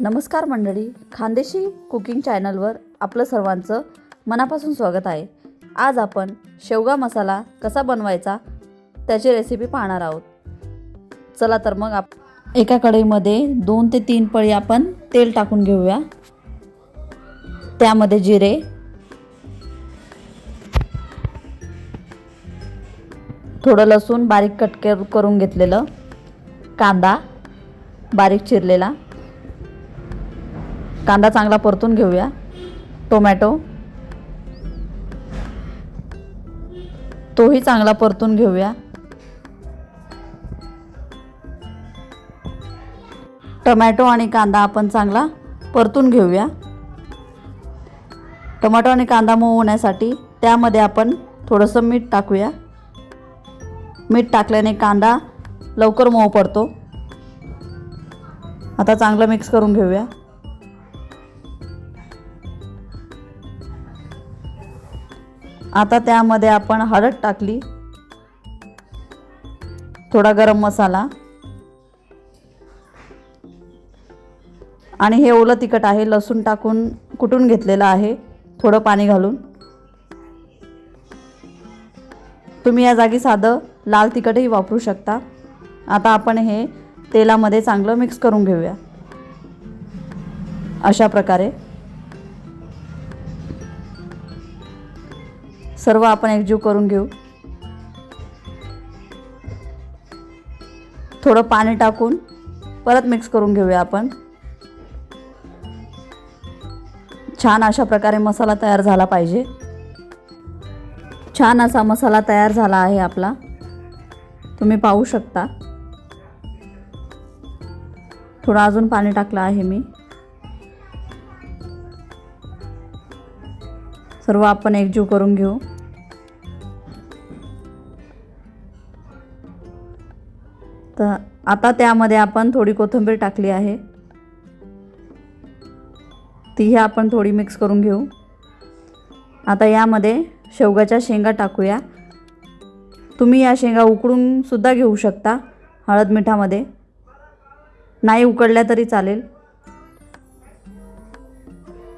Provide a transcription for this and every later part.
नमस्कार मंडळी खानदेशी कुकिंग चॅनलवर आपलं सर्वांचं मनापासून स्वागत आहे. आज आपण शेवगा मसाला कसा बनवायचा त्याची रेसिपी पाहणार आहोत. चला तर मग आप एका कढईमध्ये दोन ते तीन पळी आपण तेल टाकून घेऊया. त्यामध्ये जिरे थोडं लसूण बारीक कट कर- करून घेतलेलं कांदा बारीक चिरलेला कांदा चांगला परतून घेऊया. टोमॅटो. तोही चांगला परतून घेऊया. टोमॅटो आणि कांदा आपण चांगला परतून घेऊया. टोमॅटो आणि कांदा मऊ होण्यासाठी त्यामध्ये आपण थोडंसं मीठ टाकूया. मीठ टाकल्याने कांदा लवकर मऊ पडतो. आता चांगलं मिक्स करून घेऊया. आता त्यामध्ये आपण हळद टाकली. थोडा गरम मसाला. आणि हे ओलं तिखट आहे लसूण टाकून कुटून घेतलेलं आहे. थोडं पाणी घालून. तुम्ही या जागी साधं लाल तिखटही वापरू शकता. आता आपण हे तेलामध्ये चांगलं मिक्स करून घेऊया. अशा प्रकारे. सर्व आपण एकजीव करून घेऊ. थोडं पाणी टाकून परत मिक्स करून घेऊया आपण. छान अशा प्रकारे मसाला तयार झाला पाहिजे. छान असा मसाला तयार झाला आहे आपला. तुम्ही पाहू शकता. थोडं अजून पाणी टाकलं आहे मी. सर्व आपण एकजीव करून घेऊ. तर आता त्यामध्ये आपण थोडी कोथिंबीर टाकली आहे. तीही आपण थोडी मिक्स करून घेऊ. आता यामध्ये शेवगाच्या शेंगा टाकूया. तुम्ही या शेंगा उकडूनसुद्धा घेऊ शकता हळद मिठामध्ये. नाही उकडल्या तरी चालेल.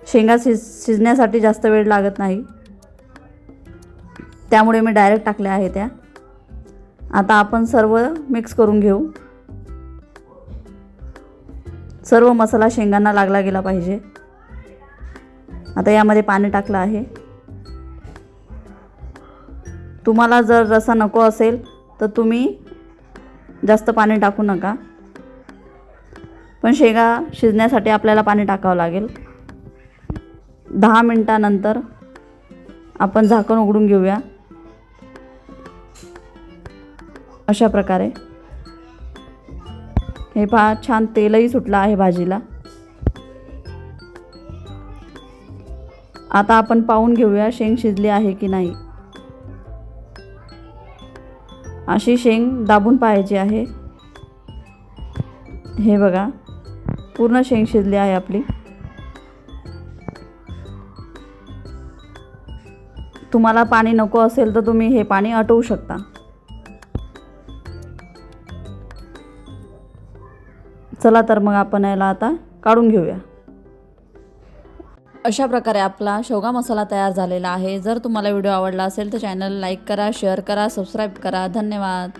शेंगा शिज शिजण्यासाठी जास्त वेळ लागत नाही. त्यामुळे मी डायरेक्ट टाकल्या आहे त्या. आता आपण सर्व मिक्स करून घेऊ. सर्व मसाला शेंगांना लागला गेला पाहिजे. आता यामध्ये पाणी टाकलं आहे. तुम्हाला जर रसा नको असेल तर तुम्ही जास्त पाणी टाकू नका. पण शेंगा शिजण्यासाठी आपल्याला पाणी टाकावं लागेल. दहा मिनटानंतर आपण झाकण उघडून घेऊया. अशा प्रकारे. हे पहा छान तेलही सुटलं आहे भाजीला. आता आपण पाहून घेऊया शेंग शिजली आहे की नाही. अशी शेंग दाबून पाहायची आहे. हे बघा पूर्ण शेंग शिजली आहे आपली. तुम्हाला पाणी नको असेल तर तुम्ही हे पाणी आटवू शकता. चला तर मग आपण याला आता काढून घेऊया. अशा प्रकारे आपला शेवगा मसाला तयार झालेला आहे. जर तुम्हाला व्हिडिओ आवडला असेल तर चॅनल लाईक करा शेअर करा सबस्क्राईब करा. धन्यवाद.